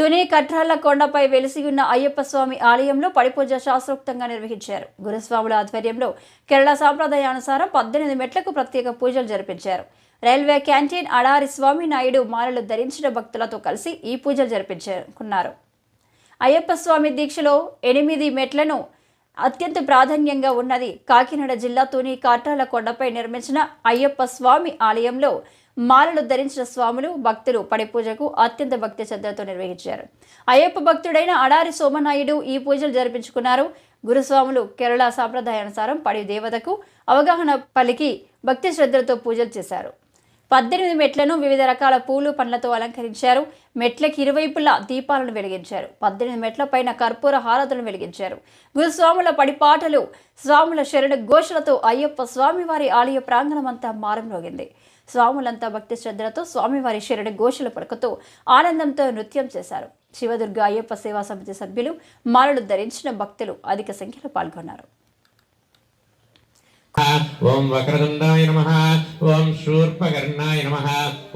తుని కట్రాల కొండపై వెలిసి ఉన్న అయ్యప్ప స్వామి ఆలయంలో పడిపూజ శాస్త్రోక్తంగా నిర్వహించారు. గురుస్వాముల ఆధ్వర్యంలో కేరళ సాంప్రదాయానుసారం పద్దెనిమిది మెట్లకు ప్రత్యేక పూజలు జరిపించారు. రైల్వే క్యాంటీన్ అడారి స్వామి నాయుడు మాలలు ధరించిన భక్తులతో కలిసి ఈ పూజలు జరిపించుకున్నారు అయ్యప్ప స్వామి దీక్షలో ఎనిమిది మెట్లను అత్యంత ప్రాధాన్యంగా ఉన్నది కాకినాడ జిల్లా తుని కాట్రాల కొండపై నిర్మించిన అయ్యప్ప స్వామి ఆలయంలో మాలలు ధరించిన స్వాములు భక్తులు పడి పూజకు అత్యంత భక్తి శ్రద్ధలతో నిర్వహించారు. అయ్యప్ప భక్తుడైన అడారి సోమనాయుడు ఈ పూజలు జరిపించుకున్నారు. గురుస్వాములు కేరళ సాంప్రదాయానుసారం పడి దేవతకు అవగాహన పలికి భక్తి శ్రద్ధలతో పూజలు చేశారు. పద్దెనిమిది మెట్లను వివిధ రకాల పూలు పండ్లతో అలంకరించారు. మెట్లకి ఇరువైపులా దీపాలను వెలిగించారు. పద్దెనిమిది మెట్ల పైన కర్పూర హారతులను వెలిగించారు. గురుస్వాముల పడిపాటలు స్వాముల శరణ ఘోషలతో అయ్యప్ప స్వామివారి ఆలయ ప్రాంగణమంతా మారంలోగింది స్వాములంతా భక్తి శ్రద్ధలతో స్వామివారి శరణ ఘోషలు పలుకుతూ ఆనందంతో నృత్యం చేశారు. శివదుర్గ అయ్యప్ప సేవా సమితి సభ్యులు మాలలు ధరించిన భక్తులు అధిక సంఖ్యలో పాల్గొన్నారు. ఓం వక్రతుండాయ నమ. ఓం శూర్పకర్ణాయ నమ.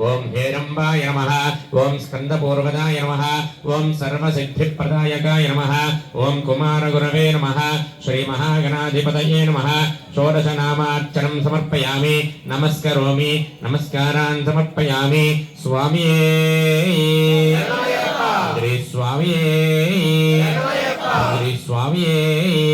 ఓం హేరంబాయ నమ. ఓం స్కందపూర్వదాయ నమ. ఓం సర్వసిద్ధిప్రదాయకాయ నమ. ఓం కుమారగురవే నమ. శ్రీమహాగణాధిపతయే నమ. షోడశనామార్చనం సమర్పయామి. నమస్కరోమి. నమస్కారాన్ సమర్పయామి. స్వామియే. శ్రీ స్వామియే. శ్రీ స్వామియే.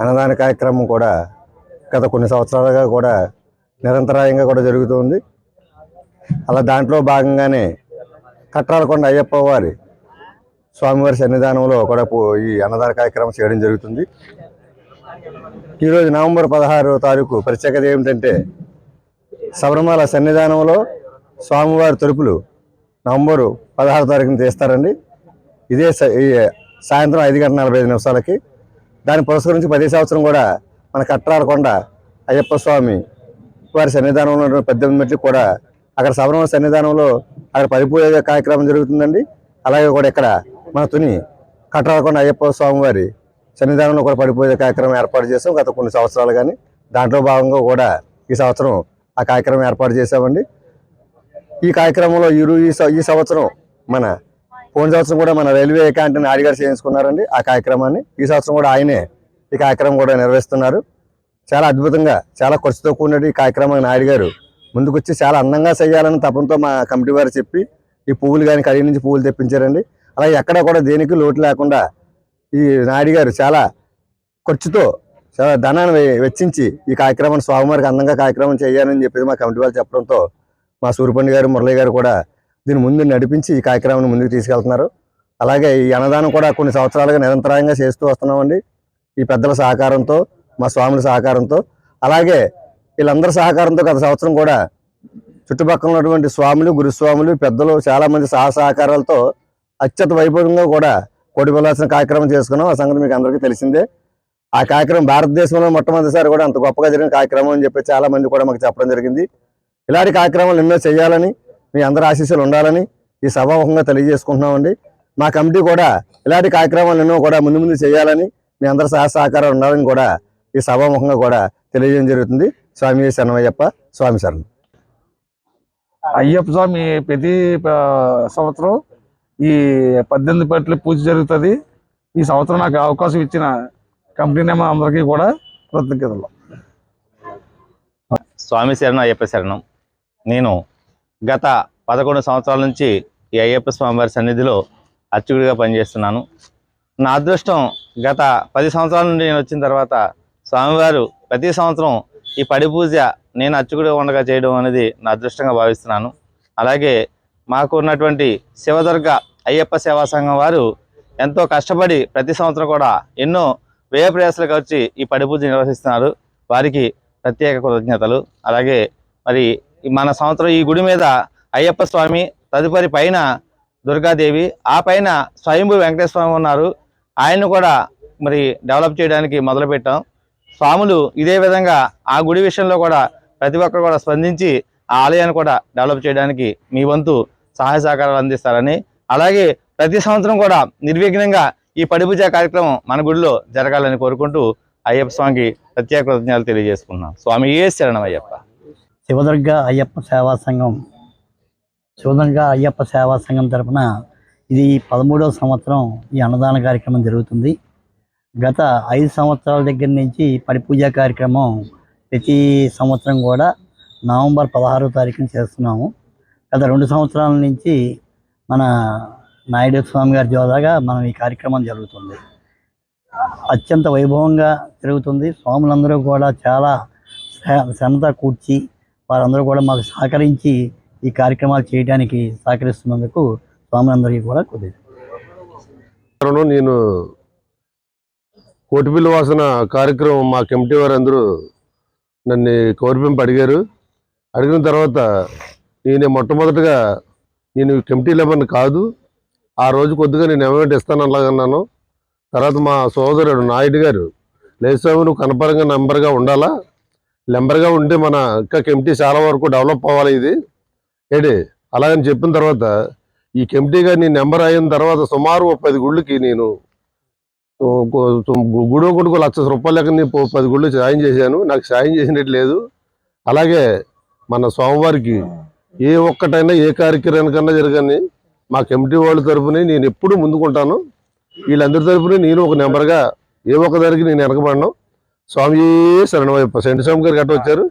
అన్నదాన కార్యక్రమం కూడా గత కొన్ని సంవత్సరాలుగా కూడా నిరంతరాయంగా కూడా జరుగుతుంది. అలా దాంట్లో భాగంగానే కట్రాలకొండ అయ్యప్ప వారి స్వామివారి సన్నిధానంలో కూడా ఈ అన్నదాన కార్యక్రమం చేయడం జరుగుతుంది. ఈరోజు నవంబర్ పదహారో తారీఖు ప్రత్యేకత ఏమిటంటే శబరిమల సన్నిధానంలో స్వామివారి తలుపులు నవంబరు పదహారు తారీఖున తీస్తారండి. ఇదే స- ఈ సాయంత్రం ఐదు గంటల నలభై ఐదు నిమిషాలకి దాన్ని పురస్కరించి పదే సంవత్సరం కూడా మన కట్రాలకొండ అయ్యప్ప స్వామి వారి సన్నిధానంలో ఉన్న పద్దెనిమిది మెట్లు కూడా అక్కడ శబరిమల సన్నిధానంలో అక్కడ పరిపూజ కార్యక్రమం జరుగుతుందండి. అలాగే కూడా ఇక్కడ మన తుని కట్టారకొండ అయ్యప్ప స్వామి వారి సన్నిధానంలో కూడా పడిపోయే కార్యక్రమం ఏర్పాటు చేసాం గత కొన్ని సంవత్సరాలు కానీ. దాంట్లో భాగంగా కూడా ఈ సంవత్సరం ఆ కార్యక్రమం ఏర్పాటు చేసామండి ఈ కార్యక్రమంలో ఈ ఈ ఈ సంవత్సరం మన పోయిన సంవత్సరం కూడా మన రైల్వే క్యాంటీన్ ఆడిగారు చేయించుకున్నారండి ఆ కార్యక్రమాన్ని. ఈ సంవత్సరం కూడా ఆయనే ఈ కార్యక్రమం కూడా నిర్వహిస్తున్నారు. చాలా అద్భుతంగా చాలా ఖర్చుతో కూడిన ఈ కార్యక్రమాన్ని నాయుడు గారు ముందుకొచ్చి చాలా అందంగా చేయాలని తపంతో మా కమిటీ వారు చెప్పి ఈ పువ్వులు కానీ కడిగి నుంచి పువ్వులు తెప్పించారండి. అలాగే ఎక్కడ కూడా దేనికి లోటు లేకుండా ఈ నాయుడు గారు చాలా ఖర్చుతో చాలా ధనాన్ని వెచ్చించి ఈ కార్యక్రమాన్ని స్వామివారికి అందంగా కార్యక్రమం చేయాలని చెప్పేది మా కమిటీ వాళ్ళు చెప్పడంతో మా సూర్యపండి గారు మురళి గారు కూడా దీని ముందు నడిపించి ఈ కార్యక్రమాన్ని ముందుకు తీసుకెళ్తున్నారు. అలాగే ఈ అన్నదానం కూడా కొన్ని సంవత్సరాలుగా నిరంతరాయంగా చేస్తూ వస్తున్నామండి. ఈ పెద్దల సహకారంతో మా స్వాముల సహకారంతో అలాగే వీళ్ళందరి సహకారంతో గత సంవత్సరం కూడా చుట్టుపక్కల ఉన్నటువంటి స్వాములు గురుస్వాములు పెద్దలు చాలామంది సహ సహకారాలతో అత్యంత వైభవంగా కూడా కోటి వెళ్ళాల్సిన కార్యక్రమం చేసుకున్నాం. ఆ సంగతి మీకు అందరికీ తెలిసిందే. ఆ కార్యక్రమం భారతదేశంలో మొట్టమొదటిసారి కూడా అంత గొప్పగా జరిగిన కార్యక్రమం అని చెప్పి చాలా మంది కూడా మాకు చెప్పడం జరిగింది. ఇలాంటి కార్యక్రమాలు ఎన్నో చేయాలని మీ అందరి ఆశీస్సులు ఉండాలని ఈ సభాముఖంగా తెలియజేసుకుంటున్నామండి. మా కమిటీ కూడా ఇలాంటి కార్యక్రమాలు ఎన్నో కూడా ముందు ముందు చేయాలని మీ అందరి సహ సహకారం ఉండాలని కూడా ఈ సభాముఖంగా కూడా తెలియజేయడం జరుగుతుంది. స్వామి శరణమయ్యప్ప స్వామి శరణం. అయ్యప్ప స్వామి ప్రతి సంవత్సరం ఈ పద్దెనిమిది పట్ల పూజ జరుగుతుంది. ఈ సంవత్సరం నాకు అవకాశం ఇచ్చిన కంపెనీ నేమ అందరికీ కూడా కృతజ్ఞతలు. స్వామి శరణం అయ్యప్ప శరణం. నేను గత పదకొండు సంవత్సరాల నుంచి ఈ అయ్యప్ప స్వామివారి సన్నిధిలో అర్చకుడిగా పనిచేస్తున్నాను. నా అదృష్టం గత పది సంవత్సరాల నుండి నేను వచ్చిన తర్వాత స్వామివారు ప్రతి సంవత్సరం ఈ పడి పూజ నేను అర్చకుడిగా ఉండగా చేయడం అనేది నా అదృష్టంగా భావిస్తున్నాను. అలాగే మాకు ఉన్నటువంటి శివదుర్గ అయ్యప్ప సేవా సంఘం వారు ఎంతో కష్టపడి ప్రతి సంవత్సరం కూడా ఎన్నో వ్యయ ప్రయాసాలకు వచ్చి ఈ పడి పూజ నిర్వహిస్తున్నారు. వారికి ప్రత్యేక కృతజ్ఞతలు. అలాగే మరి మన సంవత్సరం ఈ గుడి మీద అయ్యప్ప స్వామి తదుపరి పైన దుర్గాదేవి ఆ పైన స్వయంభూ వెంకటేశ్వర స్వామి ఉన్నారు. ఆయన్ని కూడా మరి డెవలప్ చేయడానికి మొదలుపెట్టాం. స్వాములు ఇదే విధంగా ఆ గుడి విషయంలో కూడా ప్రతి ఒక్కరు కూడా స్పందించి ఆ ఆలయాన్ని కూడా డెవలప్ చేయడానికి మీ వంతు సహాయ సహకారాలు అందిస్తారని అలాగే ప్రతి సంవత్సరం కూడా నిర్విఘ్నంగా ఈ పడిపూజ కార్యక్రమం మన గుడిలో జరగాలని కోరుకుంటూ అయ్యప్ప స్వామికి ప్రత్యేక కృతజ్ఞతలు తెలియజేసుకున్నాం స్వామి ఏ శరణం అయ్యప్ప శివదుర్గ అయ్యప్ప సేవా సంఘం. శివదుర్గ అయ్యప్ప సేవా సంఘం తరపున ఇది పదమూడవ సంవత్సరం ఈ అన్నదాన కార్యక్రమం జరుగుతుంది. గత ఐదు సంవత్సరాల దగ్గర నుంచి పడిపూజ కార్యక్రమం ప్రతి సంవత్సరం కూడా నవంబర్ పదహారో తారీఖున చేస్తున్నాము. గత రెండు సంవత్సరాల నుంచి మన నాయుడు స్వామి గారి జోదాగా మనం ఈ కార్యక్రమం జరుగుతుంది. అత్యంత వైభవంగా జరుగుతుంది. స్వాములందరూ కూడా చాలా శ్రమత కూర్చి వారందరూ కూడా మాకు సహకరించి ఈ కార్యక్రమాలు చేయడానికి సహకరిస్తున్నందుకు స్వాములందరికీ కూడా కొద్దిగా నేను కోటిపిల్లి వాసన కార్యక్రమం మా కమిటీ వారు అందరూ నన్ను కౌరిపింపు అడిగారు. అడిగిన తర్వాత నేను మొట్టమొదటిగా నేను కమిటీ లెవెన్ కాదు ఆ రోజు కొద్దిగా నేను అమౌంట్ ఇస్తాను అలాగన్నాను తర్వాత మా సోదరుడు నాయుడు గారు లేదు స్వామి నువ్వు కనపరంగా నెంబర్గా ఉండాలా? లెంబర్గా ఉంటే మన ఇంకా కమిటీ చాలా వరకు డెవలప్ అవ్వాలి ఇది. ఏడి? అలాగని చెప్పిన తర్వాత ఈ కమిటీగా నీ నెంబర్ అయిన తర్వాత సుమారు పది గుళ్ళకి నేను గుడి ఒకటికి లక్ష రూపాయలు లెక్క నేను పది గుళ్ళు సాయం చేశాను. నాకు సాయం చేసినట్టు లేదు. అలాగే మన స్వామివారికి ఏ ఒక్కటైనా ఏ కార్యక్రమానికన్నా జరగని మా కమిటీ వాళ్ళ తరఫున నేను ఎప్పుడూ ముందుకుంటాను. వీళ్ళందరి తరఫున నేను ఒక నెంబర్గా ఏ ఒక్కదానికి నేను వెనకబడను. స్వామి శరణవైపు సెంటు స్వామి గారు గట్ట వచ్చారు.